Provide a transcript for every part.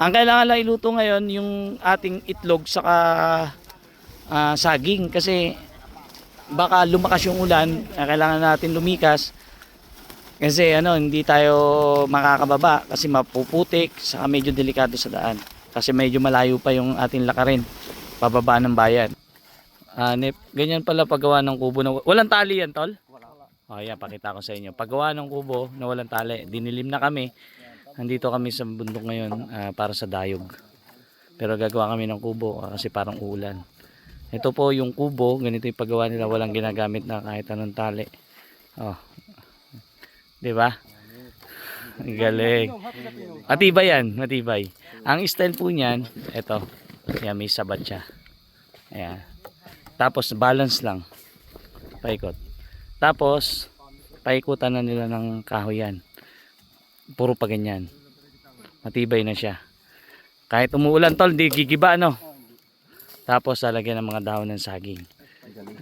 Ang kailangan lang iluto ngayon yung ating itlog saka ah, saging kasi baka lumakas yung ulan, ah, kailangan natin lumikas. Kasi ano, hindi tayo makakababa kasi mapuputik, saka medyo delikado sa daan. Kasi medyo malayo pa yung ating lakarin, pababa ng bayan. Ah, Nep, ganyan pala paggawa ng kubo na walang tali yan, tol? Oh, yan, pakita ko sa inyo. Paggawa ng kubo na walang tali, dinilim na kami. Nandito kami sa bundok ngayon ah, para sa dayog. Pero gagawa kami ng kubo ah, kasi parang ulan. Ito po yung kubo, ganito yung paggawa nila, walang ginagamit na kahit anong tali. Oh. 'Di ba? Galing. Matibay yan, matibay. Ang style po niyan, ito. Yan, may sabat siya. Ayan. Tapos balance lang. Paikot. Tapos, paikutan na nila ng kahoy yan. Puro pa ganyan. Matibay na siya. Kahit umuulan tol, di gigiba no. Tapos lalagyan ng mga dahon ng saging.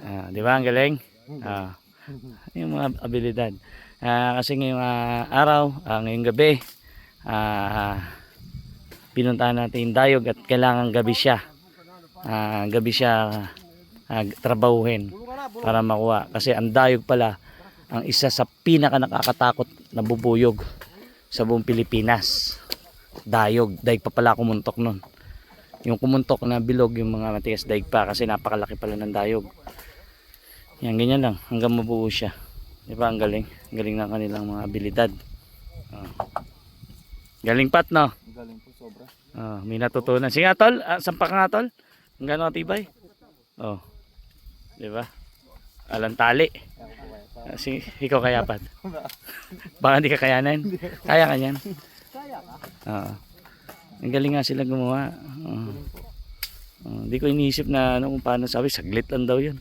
Ah, di ba ang galing? Ah, yung mga abilidad. Ah, kasi ngayong ah, araw, ah, ngayong gabi, ah, pinuntahan natin yung dayog at kailangan gabi siya. Ah, gabi siya ah, trabahuhin para makuha. Kasi ang dayog pala, ang isa sa pinaka nakakatakot na bubuyog sa buong Pilipinas. Dayog. Daig pa pala kumuntok nun. Yung kumuntok na bilog, yung mga matigas daig pa kasi napakalaki pala ng dayog. Yan, ganyan lang. Hanggang mabuo siya. Di ba? Ang galing. Ang galing ng kanilang mga abilidad. Ah. Galing pat, no? Galing po sobra. Ah, may natutunan. Sige tol. Ah, sampak nga, tol. Ang gano'ng katibay. Oh. Di ba? Alang Ah, sige, ikaw kaya pat. Baka hindi ka kayanan. Kaya ka yan. Kaya ka? Oo. Ang galing nga sila gumawa. Oo. Oo, Hindi ko iniisip na ano kung paano sabi, saglit lang daw yun.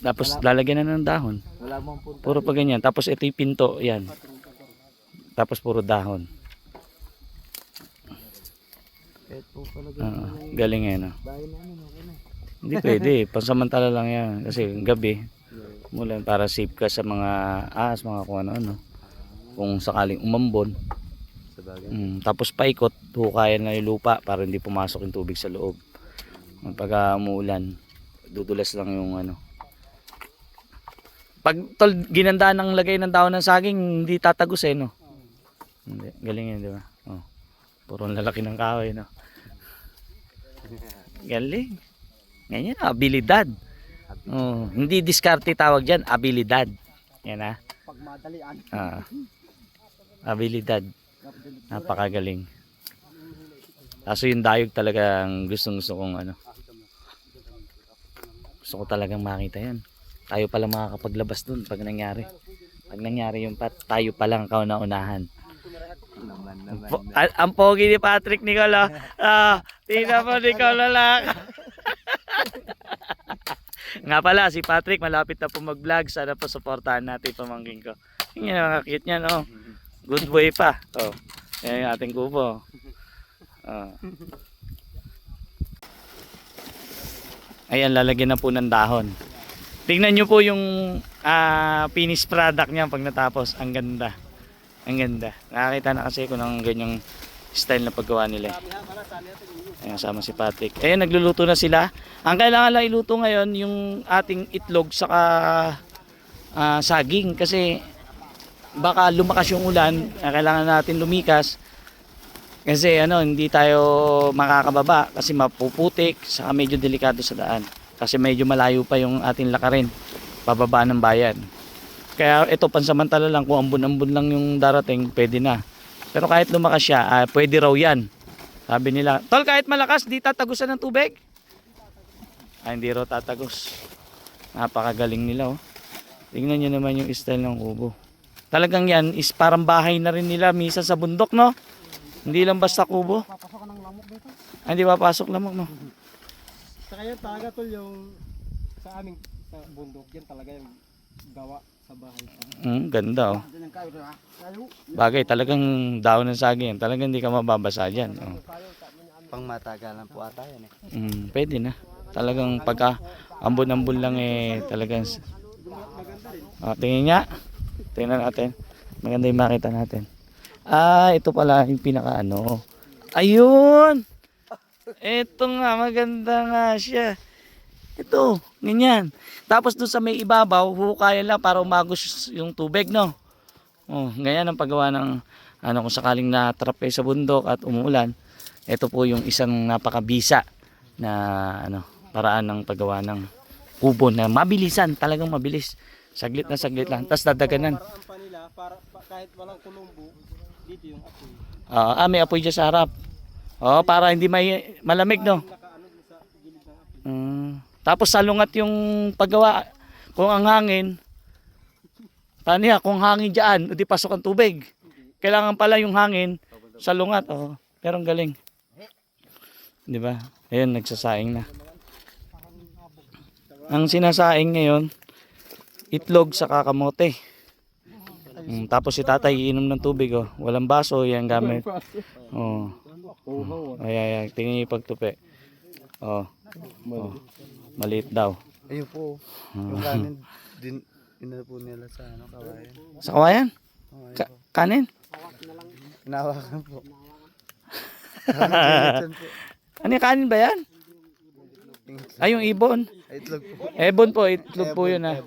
Tapos lalagyan na ng dahon. Wala mong punta. Puro pa ganyan. Tapos ito yung pinto, yan. Tapos puro dahon. Pala Oo, galing eh, no? na. Hindi pwede. Pansamantala lang yan. Kasi gabi, mulan para safe ka sa mga ahas, mga kung ano-ano. Kung sakaling umambon. Mm, tapos paikot, hukayan na yung lupa para hindi pumasok yung tubig sa loob. Pag umuulan, dudulas lang yung ano. Pag tol, ginandaan ng lagay ng dahon ng saging, hindi tatagos eh, no? Hindi, galing yun, di ba? Oh. Puro lalaki ng kahoy, no? Galing. Ganyan, abilidad. Oh, hindi diskarte tawag dyan, abilidad. Yan ah. Pag madalian. Ah. Abilidad. Napakagaling. Kaso yung dayog talagang gustong gusto kong ano. Gusto ko talagang makita yan. Tayo pala makakapaglabas dun pag nangyari. Pag nangyari yung pat, tayo pa lang kauna-unahan. Po, al- ang pogi ni Patrick Nicola. Ah, tingnan mo Nicola lang. Nga pala, si Patrick malapit na po mag-vlog. Sana po supportahan natin yung pamangkin ko. Yan ang cute niya, no? Good boy pa. Oh. Yan yung ating kubo. Oh. Ayan, lalagyan na po ng dahon. Tingnan nyo po yung ah, finished product niya pag natapos. Ang ganda. Ang ganda. Nakakita na kasi ko ng ganyang style na paggawa nila. eh. Ayan, sama si Patrick. Ayan, nagluluto na sila. Ang kailangan lang iluto ngayon, yung ating itlog saka ah, saging. Kasi baka lumakas yung ulan, ah, kailangan natin lumikas. Kasi ano, hindi tayo makakababa kasi mapuputik, saka medyo delikado sa daan. Kasi medyo malayo pa yung ating lakarin, pababa ng bayan. Kaya ito, pansamantala lang, kung ambon-ambon lang yung darating, pwede na. Pero kahit lumakas siya, ah, pwede raw yan. Sabi nila, Tol, kahit malakas, di tatagusan ng tubig? Ah, hindi raw tatagos. Napakagaling nila, oh. Tingnan nyo naman yung style ng kubo. Talagang yan is parang bahay na rin nila misa sa bundok, no? Hindi lang basta kubo. Papasok ka ng lamok dito. Ah, Hindi papasok lamang, no? Sa kaya talaga tol yung sa aming sa bundok yan talaga yung gawa. Mm, ganda, oh. Bagay, talagang daon ng saging. Talagang hindi ka mababasa dyan. Oh. Pang matagalan po ata yan eh. Mm, pwede na. Talagang pagka ambon-ambon lang eh, talagang... Oh, tingin nga. Tingnan natin. Maganda yung makita natin. Ah, ito pala yung pinaka ano. Ayun. Ito nga, maganda nga siya. Ito, ganyan. Tapos doon sa may ibabaw, hukayan lang para umagos yung tubig, no? Oh, ganyan ang paggawa ng ano kung sakaling natrap kayo sa bundok at umuulan. Ito po yung isang napakabisa na ano, paraan ng paggawa ng kubo na mabilisan, talagang mabilis. Saglit na saglit lang. Tapos dadaganan. Paraan pa nila, para, pa- kahit walang kulumbo, dito yung apoy. Ah, ah, may apoy dyan sa harap. Oh, para hindi may malamig, no? Mm. Tapos salungat yung paggawa. Kung ang hangin, paano yan? Kung hangin dyan, di pasok ang tubig. Kailangan pala yung hangin, salungat. Oh. Pero ang galing. Di ba? Ayun, nagsasaing na. Ang sinasaing ngayon, itlog sa kakamote. Mm, tapos si tatay iinom ng tubig. Oh. Walang baso, yan gamit. Oh. Ay, ay, ay. Niyo yung pagtupi. Oh. oh. Maliit daw. Ayun po. Yung kanin din ina po nila sa ano kawayan. Sa kawayan? Ka- kanin? Inawakan po. Ano yung kanin ba yan? Ay, yung ibon. Itlog po. Ebon po, itlog po yun ah.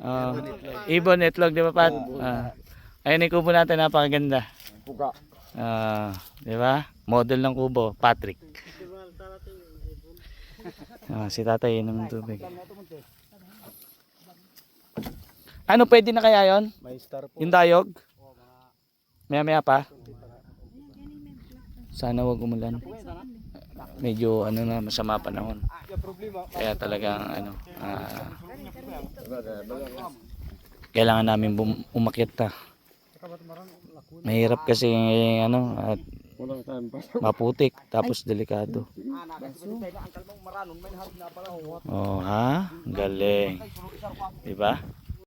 Oh, ibon, itlog, di ba Pat? Ah. ayun yung kubo natin, napakaganda. Puga. Ah, di ba? Model ng kubo, Patrick. Ah, si tatay inom ng tubig. Ano, pwede na kaya yon? May star po. Yung dayog? Maya maya pa? Sana wag umulan. Medyo ano na masama panahon. Kaya talagang ano ah, kailangan namin umakyat ta. Mahirap kasi ano at time pa. maputik tapos delikado. Oh ha? Galing. 'Di ba?